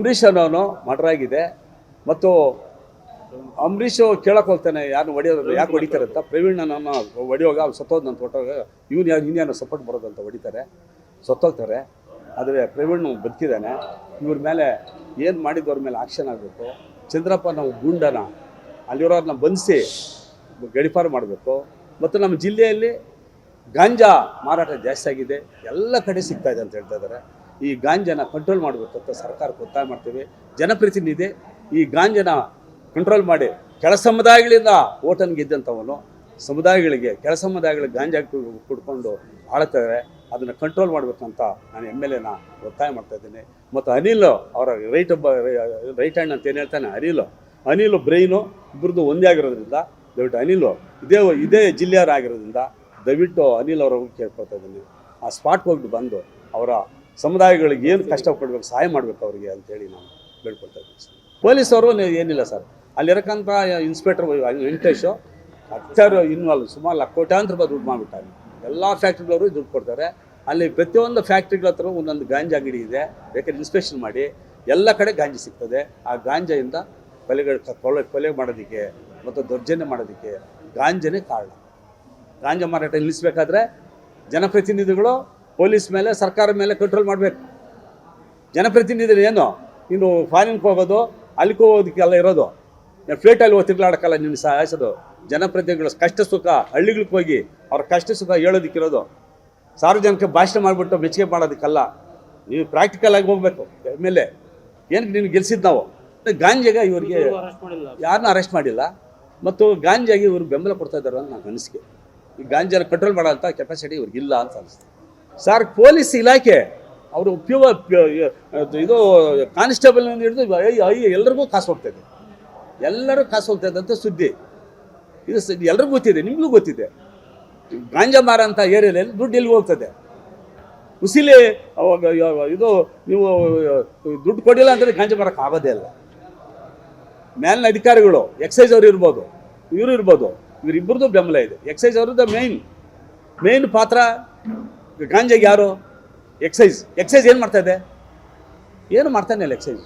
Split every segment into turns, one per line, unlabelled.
ಅಂಬರೀಷ್ ಅನ್ನೋನು ಆಗಿದೆ ಮತ್ತು ಅಂಬರೀಷ್ ಕೇಳಕ್ ಹೋಗ್ತಾನೆ ಯಾರು ಹೊಡಿಯೋದು ಯಾಕೆ ಹೊಡಿತಾರೆ ಅಂತ. ಪ್ರವೀಣ್ ನನ್ನ ಹೊಡಿಯೋಗ ಅವ್ನು ಸತ್ತೋದ್ ನನ್ನ ತೋಟವಾಗ ಇವ್ನು ಯಾರು ಇನ್ನೇನು ಸಪೋರ್ಟ್ ಬರೋದಂತ ಹೊಡಿತಾರೆ, ಸತ್ತೋಗ್ತಾರೆ. ಆದರೆ ಪ್ರವೀಣ್ ಬದುಕಿದ್ದಾನೆ ಇವ್ರ ಮೇಲೆ ಏನು ಮಾಡಿದ್ದವ್ರ ಮೇಲೆ ಆಕ್ಷನ್ ಆಗಬೇಕು. ಚಂದ್ರಪ್ಪ ನಾವು ಗುಂಡನ ಅಲ್ಲಿರೋರನ್ನ ಬಂಧಿಸಿ ಗಡಿಪಾರು ಮಾಡಬೇಕು. ಮತ್ತು ನಮ್ಮ ಜಿಲ್ಲೆಯಲ್ಲಿ ಗಾಂಜಾ ಮಾರಾಟ ಜಾಸ್ತಿ ಆಗಿದೆ. ಎಲ್ಲ ಕಡೆ ಸಿಗ್ತಾ ಇದೆ ಅಂತ ಹೇಳ್ತಾ ಇದ್ದಾರೆ ಈ ಗಾಂಜಾನ ಕಂಟ್ರೋಲ್ ಮಾಡಬೇಕು ಅಂತ ಸರ್ಕಾರಕ್ಕೆ ಒತ್ತಾಯ ಮಾಡ್ತೇವೆ. ಜನಪ್ರತಿನಿಧಿ ಈ ಗಾಂಜನ ಕಂಟ್ರೋಲ್ ಮಾಡಿ ಕೆಳ ಸಮುದಾಯಗಳಿಂದ ಓಟನ್ ಗೆದ್ದಂಥವನು ಸಮುದಾಯಗಳಿಗೆ, ಕೆಳ ಸಮುದಾಯಗಳಿಗೆ ಗಾಂಜಾ ಕುಡ್ಕೊಂಡು ಆಳ್ತಾರೆ. ಅದನ್ನು ಕಂಟ್ರೋಲ್ ಮಾಡಬೇಕಂತ ನಾನು ಎಂ ಎಲ್ ಎನ ಒತ್ತಾಯ ಮಾಡ್ತಾ ಇದ್ದೀನಿ. ಮತ್ತು ಅನಿಲ್ ಅವರ ರೈಟ್ ಒಬ್ಬ, ರೈಟ್ ಹ್ಯಾಂಡ್ ಅಂತ ಏನು ಹೇಳ್ತಾನೆ? ಅನಿಲ್. ಅನಿಲ್ ಬ್ರೈನು ಇಬ್ಬರದ್ದು ಒಂದೇ ಆಗಿರೋದ್ರಿಂದ, ದಯವಿಟ್ಟು ಅನಿಲ್, ಇದೇ ಇದೇ ಜಿಲ್ಲೆಯವರಾಗಿರೋದ್ರಿಂದ ದಯವಿಟ್ಟು ಅನಿಲ್ ಅವರ ಕೇಳ್ಕೊಳ್ತಾ ಇದ್ದೀನಿ. ಆ ಸ್ಪಾಟ್ಗೆ ಹೋಗಿ ಬಂದು ಅವರ ಸಮುದಾಯಗಳಿಗೆ ಏನು ಕಷ್ಟ ಕೊಡಬೇಕು ಸಹಾಯ ಮಾಡಬೇಕು ಅವರಿಗೆ ಅಂತೇಳಿ ನಾವು ಬೇಡ್ಕೊಳ್ತಾ ಇದ್ದೀವಿ ಪೊಲೀಸವರು ಏನಿಲ್ಲ ಸರ್. ಅಲ್ಲಿರಕ್ಕಂಥ ಇನ್ಸ್ಪೆಕ್ಟರ್ ವೆಂಕಟೇಶು ಹತ್ತಾರು ಇನ್ವಾಲ್ವ್ ಸುಮಾರು ಕೋಟ್ಯಾಂತರ ರೂಪಾಯಿ ದುಡ್ಡು ಮಾಡಿಬಿಟ್ಟಾರೆ ಎಲ್ಲ ಫ್ಯಾಕ್ಟ್ರಿಗಳವರು ದುಡ್ಡು ಕೊಡ್ತಾರೆ. ಅಲ್ಲಿ ಪ್ರತಿಯೊಂದು ಫ್ಯಾಕ್ಟ್ರಿಗಳ ಹತ್ರ ಒಂದೊಂದು ಗಾಂಜಾ ಗಿಡಿ ಇದೆ, ಬೇಕಾದ್ರೆ ಇನ್ಸ್ಪೆಕ್ಷನ್ ಮಾಡಿ, ಎಲ್ಲ ಕಡೆ ಗಾಂಜಿ ಸಿಗ್ತದೆ. ಆ ಗಾಂಜಾಯಿಂದ ಕೊಲೆಗಳು ಕೊಲೆ ಕೊಲೆ ಮಾಡೋದಕ್ಕೆ ಮತ್ತು ದೌರ್ಜನ್ಯ ಮಾಡೋದಕ್ಕೆ ಗಾಂಜನೇ ಕಾರಣ. ಗಾಂಜಾ ಮಾರಾಟ ನಿಲ್ಲಿಸಬೇಕಾದ್ರೆ ಜನಪ್ರತಿನಿಧಿಗಳು ಪೊಲೀಸ್ ಮೇಲೆ ಸರ್ಕಾರ ಮೇಲೆ ಕಂಟ್ರೋಲ್ ಮಾಡಬೇಕು. ಜನಪ್ರತಿನಿಧಿಗಳು ಏನು? ನೀನು ಫಾರಿನ್ಗೆ ಹೋಗೋದು ಅಲ್ಲಿಗೆ ಹೋಗೋದಕ್ಕೆಲ್ಲ ಇರೋದು. ಫ್ಲೈಟಲ್ಲಿ ಹೋಗಿ ತಿರ್ಗಾಡೋಕ್ಕಲ್ಲ ನಿನ್ನ ಸಾಯಿಸೋದು. ಜನಪ್ರತಿನಿಧಿಗಳು ಕಷ್ಟ ಸುಖ ಹಳ್ಳಿಗಳಿಗೆ ಹೋಗಿ ಅವ್ರ ಕಷ್ಟ ಸುಖ ಹೇಳೋದಕ್ಕಿರೋದು ಸಾರ್ವಜನಿಕ ಭಾಷಣ ಮಾಡಿಬಿಟ್ಟು ಮೆಚ್ಚುಗೆ ಮಾಡೋದಕ್ಕಲ್ಲ. ನೀವು ಪ್ರಾಕ್ಟಿಕಲ್ ಆಗಿ ಹೋಗ್ಬೇಕು. ಎಂ ಎಲ್ ಎ ಏನಕ್ಕೆ ನೀನು ಗೆಲ್ಸಿದ್ದು ನಾವು? ಗಾಂಜಾಗ ಇವರಿಗೆ ಯಾರನ್ನೂ ಅರೆಸ್ಟ್ ಮಾಡಿಲ್ಲ. ಮತ್ತು ಗಾಂಜಾಗಿ ಇವರು ಬೆಂಬಲ ಕೊಡ್ತಾ ಇದ್ದಾರೆ ಅಂತ ನನ್ನ ಅನಿಸಿಕೆ. ಈ ಗಾಂಜಾನ ಕಂಟ್ರೋಲ್ ಮಾಡೋಂಥ ಕೆಪಾಸಿಟಿ ಇವ್ರಿಗಿಲ್ಲ ಅಂತ ಅನಿಸ್ತು ಸರ್ ಪೊಲೀಸ್ ಇಲಾಖೆ ಅವರು ಪ್ಯೂ ಇದು ಕಾನ್ಸ್ಟೇಬಲ್ ಹಿಡಿದು ಐ- ಎಲ್ರಿಗೂ ಕಾಸು ಹೋಗ್ತದೆ ಎಲ್ಲರೂ ಕಾಸು ಹೋಗ್ತದೆ ಅಂತ ಸುದ್ದಿ. ಇದು ಎಲ್ರಿಗೂ ಗೊತ್ತಿದೆ, ನಿಮಗೂ ಗೊತ್ತಿದೆ. ಗಾಂಜಾ ಮಾರ ಅಂತ ಏರಿಯಾದಲ್ಲಿ ದುಡ್ಡು ಎಲ್ಲಿ ಹೋಗ್ತದೆ? ಉಸಿಲಿ, ಅವಾಗ ಇದು ನೀವು ದುಡ್ಡು ಕೊಡಿಲ್ಲ ಅಂದರೆ ಗಾಂಜಾ ಮಾರಕ್ಕೆ ಆಗೋದೇ ಇಲ್ಲ. ಮೇಲಿನ ಅಧಿಕಾರಿಗಳು, ಎಕ್ಸೈಸ್ ಅವರು ಇರ್ಬೋದು, ಇವರು ಇರ್ಬೋದು, ಇವರಿಬ್ಬರದ್ದು ಬೆಂಬಲ ಇದೆ. ಎಕ್ಸೈಸ್ ಅವ್ರದ್ದು ಮೇಯ್ನ್ ಮೇಯ್ನ್ ಪಾತ್ರ ಗಾಂಜಾಗೆ ಯಾರು? ಎಕ್ಸೈಸ್ ಎಕ್ಸೈಸ್ ಏನು ಮಾಡ್ತಾ ಇದೆ? ಏನು ಮಾಡ್ತಾನೆ ಇಲ್ಲ ಎಕ್ಸೈಸ್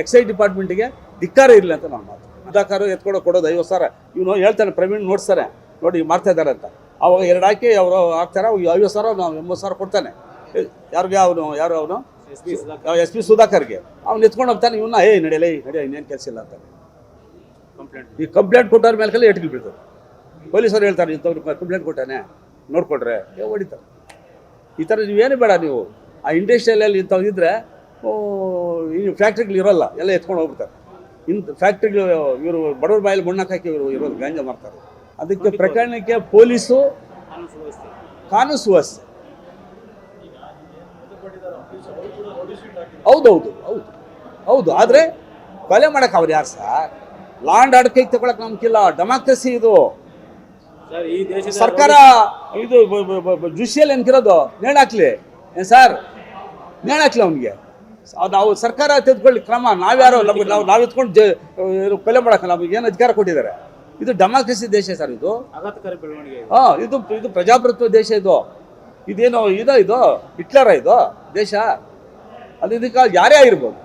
ಎಕ್ಸೈಸ್ ಡಿಪಾರ್ಟ್ಮೆಂಟಿಗೆ ಧಿಕ್ಕಾರ ಇರಲಿ ಅಂತ ನಾನು ಮಾತು. ಅಧಿಕಾರ ಎತ್ಕೊಡೋ ಕೊಡೋದು ಐವತ್ತು ಸಾವಿರ. ಇವನು ಹೇಳ್ತಾನೆ ಪ್ರವೀಣ್ ನೋಡ್ಸ್ತಾರೆ ನೋಡಿ ಮಾಡ್ತಾ ಇದ್ದಾರೆ ಅಂತ. ಅವಾಗ ಎರಡು ಹಾಕಿ ಅವರು ಹಾಕ್ತಾರೆ ಅವಾಗ ಐವತ್ತು ಸಾವಿರ ನಾವು ಎಂಬತ್ತು ಸಾವಿರ ಕೊಡ್ತಾನೆ. ಏ, ಯಾರಿಗೆ ಅವನು? ಯಾರು ಅವನು? ಎಸ್ ಪಿ ಸುಧಾಕರ್ಗೆ. ಅವ್ನು ಎತ್ಕೊಂಡು ಹೋಗ್ತಾನೆ ಇವನ್ನ ಏಯ್ ನಡೆಯಲ್ಲ ನಡೆಯ ಇನ್ನೇನು ಕೆಲಸ ಇಲ್ಲ ಅಂತ ಕಂಪ್ಲೇಂಟ್ ಈ ಕಂಪ್ಲೇಂಟ್ ಕೊಟ್ಟವ್ರ ಮೇಲೆ ಎಟ್ಕಿ ಬಿಡ್ತಾರೆ ಪೊಲೀಸರು ಹೇಳ್ತಾರೆ ಇಂಥವ್ರು ಕಂಪ್ಲೇಂಟ್ ಕೊಟ್ಟಾನೆ ನೋಡ್ಕೊಟ್ರೆ. ಏ ಹೊಡಿತಾರೆ. ಈ ಥರ ನೀವೇನು ಬೇಡ ನೀವು. ಆ ಇಂಡಸ್ಟ್ರಿಯಲಲ್ಲಿ ಇಂಥವು ಇದ್ದರೆ ಈ ಫ್ಯಾಕ್ಟ್ರಿಗಳು ಇರೋಲ್ಲ ಎಲ್ಲ ಎತ್ಕೊಂಡು ಹೋಗ್ಬಿಡ್ತಾರೆ. ಇಂಥ ಫ್ಯಾಕ್ಟ್ರಿಗಳು ಇವರು ಬಡವ್ರ ಬಾಯಲ್ಲಿ ಮಣ್ಣಕ್ಕೆ ಹಾಕಿ ಇವರು ಇರೋದು ಗಾಂಜಾ ಮಾಡ್ತಾರೆ ಅದಕ್ಕೆ ಪ್ರಕರಣಕ್ಕೆ ಪೊಲೀಸು ಕಾನೂನು ಸುವ್ಯವಸ್ಥೆ. ಹೌದೌದು ಹೌದು ಹೌದು ಆದರೆ ಕೊಲೆ ಮಾಡೋಕೆ ಅವ್ರು ಯಾರು ಸರ್? ಲಾಂಡ್ ಆರ್ಡರ್ ಕೈಗೆ ತಗೊಳಕ್ ನಮ್ಗಿಲ್ಲ ಡೆಮಾಕ್ರಸಿ ಇದು. ಸರ್ಕಾರ ಇದು ಜುಡಿಷಿಯಲ್ ಎನ್ಕಿರೋದು ನೇಣಾಕ್ಲಿ ಏನು ಸರ್? ನೇಣಾಕ್ಲಿ ಅವನಿಗೆ. ನಾವು ಸರ್ಕಾರ ತೆಗೆದುಕೊಳ್ಳಿ ಕ್ರಮ. ನಾವ್ಯಾರೋ ನಮ್ಗೆ ನಾವು ನಾವು ಎತ್ಕೊಂಡು ಕೊಲೆ ಮಾಡಕ್ಕೆ ನಮಗೆ ಏನು ಅಧಿಕಾರ ಕೊಟ್ಟಿದ್ದಾರೆ? ಇದು ಡೆಮಾಕ್ರಸಿ ದೇಶ ಸರ್ ಇದು. ಹಾ ಇದು. ಇದು ಪ್ರಜಾಪ್ರಭುತ್ವ ದೇಶ ಇದು. ಇದೇನು ಇದು ಇದು? ಹಿಟ್ಲರ ಇದು? ದೇಶ? ಅದು ಇದಕ್ಕೆ ಯಾರೇ ಆಗಿರ್ಬೋದು.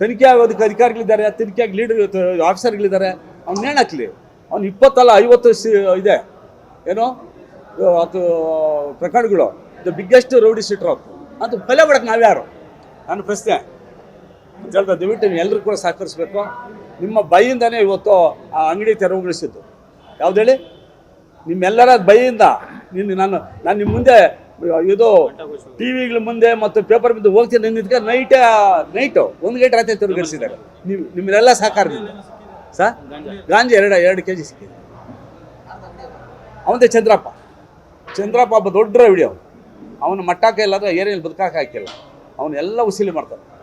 ತನಿಖೆ ಆಗೋದಕ್ಕೆ ಅಧಿಕಾರಿಗಳಿದ್ದಾರೆ ತನಿಖೆ ಲೀಡರ್ ಆಫೀಸರ್ಗಳಿದ್ದಾರೆ. ಅವ್ನು ನೇಣಾಕ್ಲಿ ಅವ್ನು ಇಪ್ಪತ್ತಲ್ಲ, ಐವತ್ತು ಇದೆ. ಏನು? ಅದು, ಪ್ರಕರಣಗಳು. ದ ಬಿಗ್ಗೆಸ್ಟ್ ರೌಡಿ ಸಿಟ್ರ್ ಅವ್ರು ಅಂತ ಬೆಲೆ ಬಿಡಕ್ಕೆ ನಾವ್ಯಾರು? ನನ್ನ ಪ್ರಶ್ನೆ. ಜಲ್ದ ದಯವಿಟ್ಟು ನೀವು ಎಲ್ಲರೂ ಕೂಡ ಸಹಕರಿಸ್ಬೇಕು. ನಿಮ್ಮ ಬೈಯಿಂದನೇ ಇವತ್ತು ಆ ಅಂಗಡಿ ತೆರವುಗೊಳಿಸಿದ್ದು ಯಾವ್ದು ಹೇಳಿ? ನಿಮ್ಮೆಲ್ಲರ ಬೈಯಿಂದ ನಿನ್ನ, ನಾನು ನಾನು ನಿಮ್ಮ ಮುಂದೆ, ಇದು ಟಿ ವಿಗಳ ಮುಂದೆ ಮತ್ತು ಪೇಪರ್ ಮುಂದೆ ಹೋಗ್ತೀನಿ ನಿಂತ್ಕೊಂಡು ನೈಟ್ ನೈಟು ಒಂದು ಗಂಟೆ ರಾತ್ರಿ ತೆರವುಗೊಳಿಸಿದ್ದಾರೆ ನೀವು ನಿಮ್ಮನ್ನೆಲ್ಲ ಸಹಕಾರದಿಂದ. ಸರ್ ಗಾಂಜಿ ಎರಡು ಎರಡು ಕೆ ಜಿ ಸಿಕ್ಕಿದೆ. ಅವನದೇ ಚಂದ್ರಪ್ಪ. ಚಂದ್ರಪ್ಪ ಒಬ್ಬ ದೊಡ್ಡ ವಿಡಿಯೋ ಅವನು. ಇಲ್ಲ ಅಂದ್ರೆ ಏನೇನು ಬದುಕಾಕ ಹಾಕಿಲ್ಲ. ಅವನ್ನೆಲ್ಲ ಉಸಿಲಿ ಮಾಡ್ತಾನೆ.